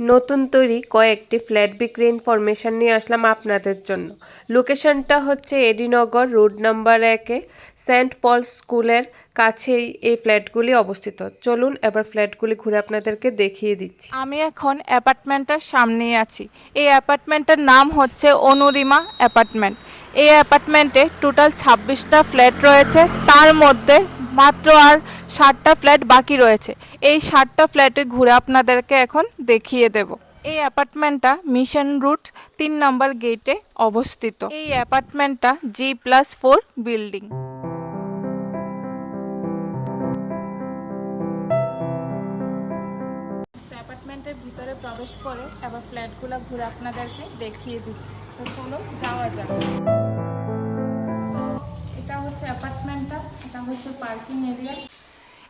নতুন তৈরি কয়েকটি ফ্ল্যাট বিক্রি ইনফরমেশন নিয়ে আসলাম আপনাদের জন্য। লোকেশনটা হচ্ছে এডিনগর রোড নাম্বার একে, সেন্ট পল স্কুলের কাছেই এই ফ্ল্যাটগুলি অবস্থিত। চলুন এবার ফ্ল্যাটগুলি ঘুরে আপনাদেরকে দেখিয়ে দিচ্ছি। আমি এখন অ্যাপার্টমেন্টের সামনেই আছি। এই অ্যাপার্টমেন্টের নাম হচ্ছে অনুরিমা অ্যাপার্টমেন্ট। এই অ্যাপার্টমেন্টে টোটাল ছাব্বিশটা ফ্ল্যাট রয়েছে। তার মধ্যে মাত্র আর ষাটটা ফ্ল্যাট বাকি রয়েছে। এই ষাটটা ফ্ল্যাটে ঘুরে আপনাদেরকে এখন দেখিয়ে দেব। এই অ্যাপার্টমেন্টটা মিশন রুট তিন নম্বর গেটে অবস্থিত। এই অ্যাপার্টমেন্টটা জি প্লাস ফোর বিল্ডিং। ভিতরে প্রবেশ করে এবার ফ্ল্যাটগুলো ঘুরে আপনাদেরকে দেখিয়ে দিচ্ছি। তো চলো যাওয়া যাক। এটা হচ্ছে অ্যাপার্টমেন্টটা, এটা হচ্ছে পার্কিং এরিয়া।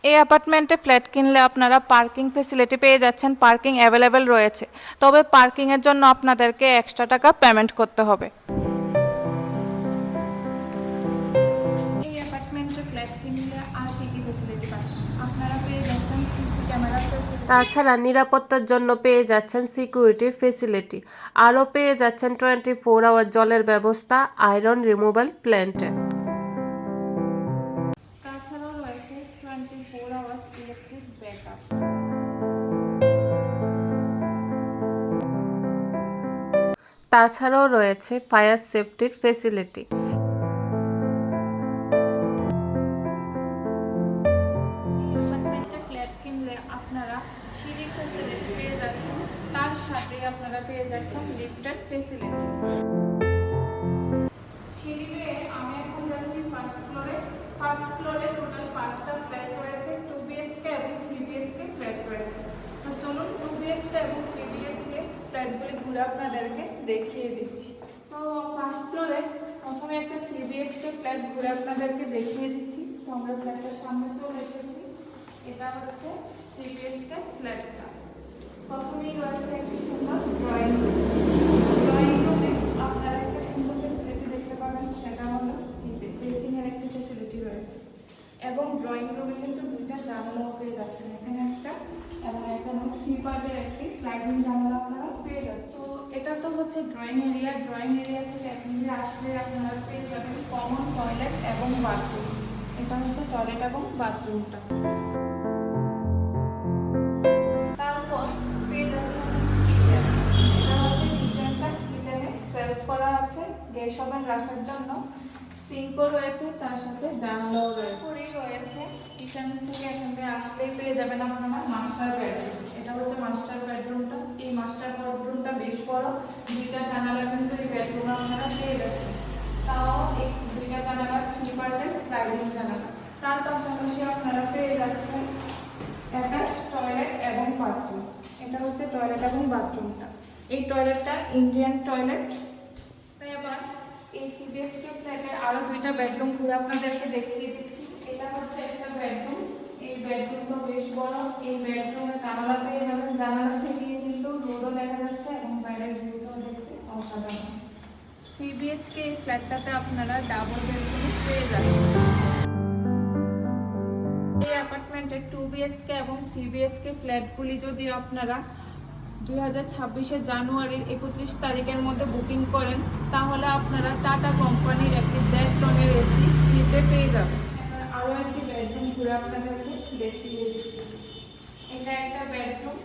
এই অ্যাপার্টমেন্টে ফ্ল্যাট কিনলে আপনারা পার্কিং ফেসিলিটি পেয়ে যাচ্ছেন পার্কিং অ্যাভেলেবেল রয়েছে। তবে পার্কিংয়ের জন্য আপনাদেরকে এক্সট্রা টাকা পেমেন্ট করতে হবে। এই অ্যাপার্টমেন্টে ফ্ল্যাট কিনলে আর কী কী ফেসিলিটি পাচ্ছেন? আপনারা পেয়ে যাচ্ছেন সিসি ক্যামেরা তাছাড়া নিরাপত্তার জন্য পেয়ে যাচ্ছেন সিকিউরিটির ফেসিলিটি আরও পেয়ে যাচ্ছেন টোয়েন্টি ফোর আওয়ার জলের ব্যবস্থা আয়রন রিমুভাল প্ল্যান্টে তাছাড়াও রয়েছে ফায়ার সেফটির ফেসিলিটি তার সাথে আপনারা পেয়ে যাচ্ছেন লিফটের ফেসিলিটি দেখিয়ে দিচ্ছি। তো ফার্স্ট ফ্লোরে প্রথমে একটা থ্রি বিএইচকে ফ্ল্যাট ঘুরে আপনাদেরকে দেখিয়ে দিচ্ছি। তো আমরা ফ্ল্যাটটার সামনে চলে এসেছি। এটা হচ্ছে থ্রি বিএইচকে ফ্ল্যাটটা প্রথমেই রয়েছে একটি সুন্দর রুমে আপনারা একটা সুন্দর ফেসিলিটি দেখতে পাবেন সেটা হলো এই যে বেসিংয়ের একটি ফেসিলিটি রয়েছে এবং ড্রয়িং রুমে কিন্তু দুইটা জানালাও পেয়ে যাচ্ছেন এখানে একটা এবং এখানে থ্রি পার্টের একটি স্লাইডিং জানালা আপনারা পেয়ে যাচ্ছেন তো এটা তো হচ্ছে ড্রয়িং এরিয়া ড্রয়িং এরিয়া থেকে এখানে আসলে আপনারা পেয়ে যাবেন কমন টয়লেট এবং বাথরুম এটা হচ্ছে টয়লেট এবং বাথরুমটা তারপর কিচেন এটা হচ্ছে সেলফ করা আছে। গ্যাস ওভেন রাখার জন্য। সিঙ্কও রয়েছে, তার সাথে জানলাও রয়েছে। রয়েছে। কিচেন থেকে এখান থেকে আসলেই পেয়ে যাবেন আপনারা মাস্টার বেডরুম এটা হচ্ছে মাস্টার বেডরুমটা এই মাস্টার বেডরুমটা বেশ বড়। দুইটা জানালা কিন্তু এই বেডরুমে আপনারা পেয়ে যাচ্ছেন। তাও এই দুইটা জানালা থ্রি পার্টের স্লাইডিং জানালা। তার পাশাপাশি আপনারা পেয়ে যাচ্ছেন অ্যাটাচ টয়লেট এবং বাথরুম এটা হচ্ছে টয়লেট এবং বাথরুমটা এই টয়লেটটা ইন্ডিয়ান টয়লেট এই থ্রি ফ্ল্যাটের আরও দুইটা বেডরুম ঘুরে আপনাদেরকে দেখিয়ে দিচ্ছি। এটা হচ্ছে একটা বেডরুম। এই বেডরুমটা বেশ বড়। এই বেডরুমে জানালা পেয়ে যাবেন। জানালা থেকে কিন্তু রোডও দেখা যাচ্ছে এবং বাইরের ভিউটাও দেখতে অসাধারণ। থ্রি বিএইচকে এই ফ্ল্যাটটাতে আপনারা ডাবল বেডরুম পেয়ে যাচ্ছেন। এই অ্যাপার্টমেন্টে টু বিএইচকে এবং থ্রি বিএইচকে ফ্ল্যাটগুলি যদি আপনারা দুই হাজার ছাব্বিশের জানুয়ারির একত্রিশ তারিখের মধ্যে বুকিং করেন, তাহলে আপনারা টাটা কোম্পানির একটি দেড় টনের এসি ফ্রিতে পেয়ে যাবেন। আরও একটি বেডরুম ঘুরে আপনাদেরকে দেখিয়ে দিচ্ছি। এটা একটা বেডরুম।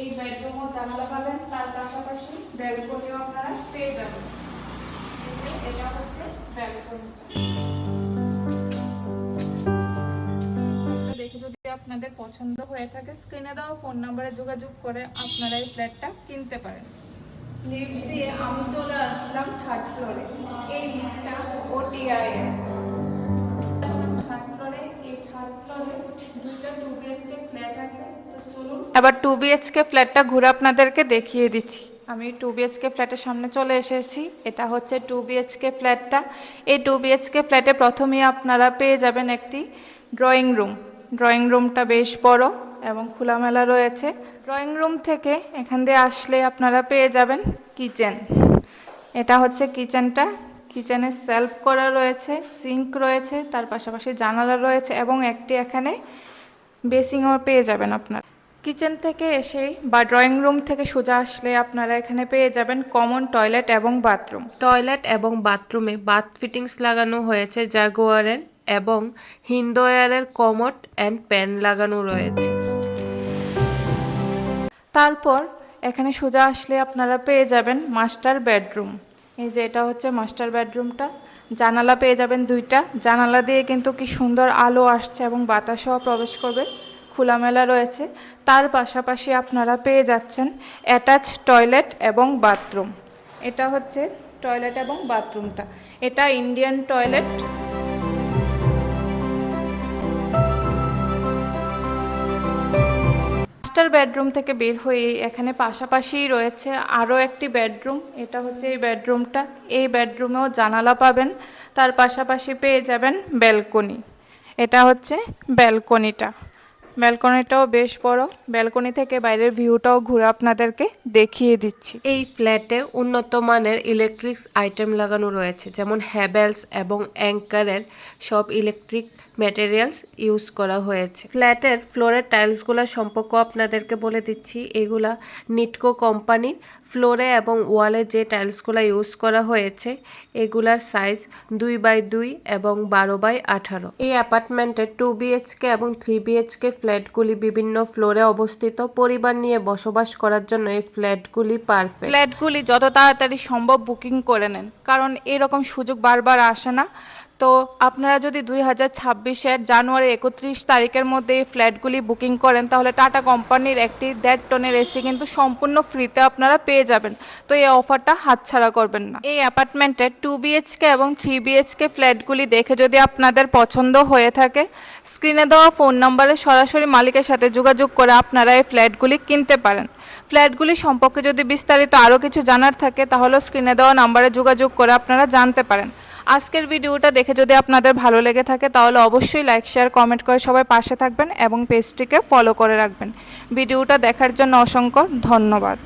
এই বেডরুমও জানালা পাবেন, তার পাশাপাশি ব্যালকনিও আপনারা পেয়ে যাবেন। এটা হচ্ছে ব্যালকনি। আপনাদের পছন্দ হয়ে থাকে স্ক্রিনে দেওয়া ফোন নাম্বারে যোগাযোগ করে আপনারা এই ফ্ল্যাটটা কিনতে পারেন। লিফট দিয়ে আমি চলে আসলাম থার্ড ফ্লোরে এই লিফটটা ওটিআইএস থার্ড ফ্লোরে এই থার্ড ফ্লোরে দুটো টু বিএইচকে ফ্ল্যাট আছে। তো চলুন। এবার টু বিএইচকে ফ্ল্যাটটা ঘুরে আপনাদেরকে দেখিয়ে দিচ্ছি। আমি টু বিএচকে ফ্ল্যাটের সামনে চলে এসেছি। এটা হচ্ছে টু বিএচকে ফ্ল্যাটটা এই টু বিএচকে ফ্ল্যাটে প্রথমেই আপনারা পেয়ে যাবেন একটি ড্রয়িং রুম ড্রয়িং রুমটা বেশ বড় এবং খোলামেলা রয়েছে। ড্রয়িং রুম থেকে এখান দিয়ে আসলে আপনারা পেয়ে যাবেন কিচেন। এটা হচ্ছে কিচেনটা। কিচেনে সেলফ করা রয়েছে, সিঙ্ক রয়েছে, তার পাশাপাশি জানালা রয়েছে এবং একটি এখানে বেসিংও পেয়ে যাবেন আপনার। কিচেন থেকে এসেই বা ড্রয়িং রুম থেকে সোজা আসলে আপনারা এখানে পেয়ে যাবেন কমন টয়লেট এবং বাথরুম। টয়লেট এবং বাথরুমে বাথ ফিটিংস লাগানো হয়েছে জাগুয়ারের। এবং হিন্দোয়ারের কমোড অ্যান্ড প্যান লাগানো রয়েছে। তারপর এখানে সোজা আসলে আপনারা পেয়ে যাবেন মাস্টার বেডরুম। এই যে এটা হচ্ছে মাস্টার বেডরুমটা। জানালা পেয়ে যাবেন দুইটা। জানালা দিয়ে কিন্তু কি সুন্দর আলো আসছে এবং বাতাসও প্রবেশ করবে। খোলামেলা রয়েছে। তার পাশাপাশি আপনারা পেয়ে যাচ্ছেন অ্যাটাচ টয়লেট এবং বাথরুম। এটা হচ্ছে টয়লেট এবং বাথরুমটা। এটা ইন্ডিয়ান টয়লেট। মাস্টার বেডরুম থেকে বের হয়ে এখানে পাশাপাশিই রয়েছে আরও একটি বেডরুম। এটা হচ্ছে এই বেডরুমটা। এই বেডরুমেও জানালা পাবেন। তার পাশাপাশি পেয়ে যাবেন ব্যালকনি। এটা হচ্ছে ব্যালকনিটা। ব্যালকনিটাও বেশ বড়। ব্যালকনি থেকে বাইরের ভিউটাও ঘুরে আপনাদেরকে দেখিয়ে দিচ্ছি। এই ফ্ল্যাটে উন্নত মানের ইলেকট্রিক্স আইটেম লাগানো রয়েছে, যেমন হ্যাভেলস এবং অ্যাঙ্কারের সব ইলেকট্রিক ম্যাটেরিয়ালস ইউজ করা হয়েছে। ফ্ল্যাটের ফ্লোরের টাইলসগুলোর সম্পর্ক আপনাদেরকে বলে দিচ্ছি। এগুলা নিটকো কোম্পানির ফ্লোরে এবং ওয়ালে যে টাইলসগুলো ইউজ করা হয়েছে, এগুলার সাইজ দুই বাই দুই এবং বারো বাই আঠারো। এই অ্যাপার্টমেন্টের টু বিএইচকে এবং থ্রি বিএইচকে ফ্ল্যাটগুলি বিভিন্ন ফ্লোরে অবস্থিত। পরিবার নিয়ে বসবাস করার জন্য এই ফ্ল্যাটগুলি পারফেক্ট ফ্ল্যাটগুলি যত তাড়াতাড়ি সম্ভব বুকিং করে নেন। কারণ এরকম সুযোগ বারবার আসে না। তো আপনারা যদি দুই হাজার ছাব্বিশের জানুয়ারি একত্রিশ তারিখের মধ্যে এই ফ্ল্যাটগুলি বুকিং করেন, তাহলে টাটা কোম্পানির একটি দেড় টনের এসি কিন্তু সম্পূর্ণ ফ্রিতে আপনারা পেয়ে যাবেন। তো এই অফারটা হাতছাড়া করবেন না। এই অ্যাপার্টমেন্টে টু বিএইচকে এবং থ্রি বিএইচকে ফ্ল্যাটগুলি দেখে যদি আপনাদের পছন্দ হয়ে থাকে, স্ক্রিনে দেওয়া ফোন নম্বরে সরাসরি মালিকের সাথে যোগাযোগ করে আপনারা এই ফ্ল্যাটগুলি কিনতে পারেন। ফ্ল্যাটগুলি সম্পর্কে যদি বিস্তারিত আরও কিছু জানার থাকে, তাহলে স্ক্রিনে দেওয়া নাম্বারে যোগাযোগ করে আপনারা জানতে পারেন। আজকের ভিডিওটা দেখে যদি আপনাদের ভালো লেগে থাকে, তাহলে অবশ্যই লাইক শেয়ার কমেন্ট করে সবাই পাশে থাকবেন এবং পেজটিকে ফলো করে রাখবেন। ভিডিওটা দেখার জন্য অসংখ্য ধন্যবাদ।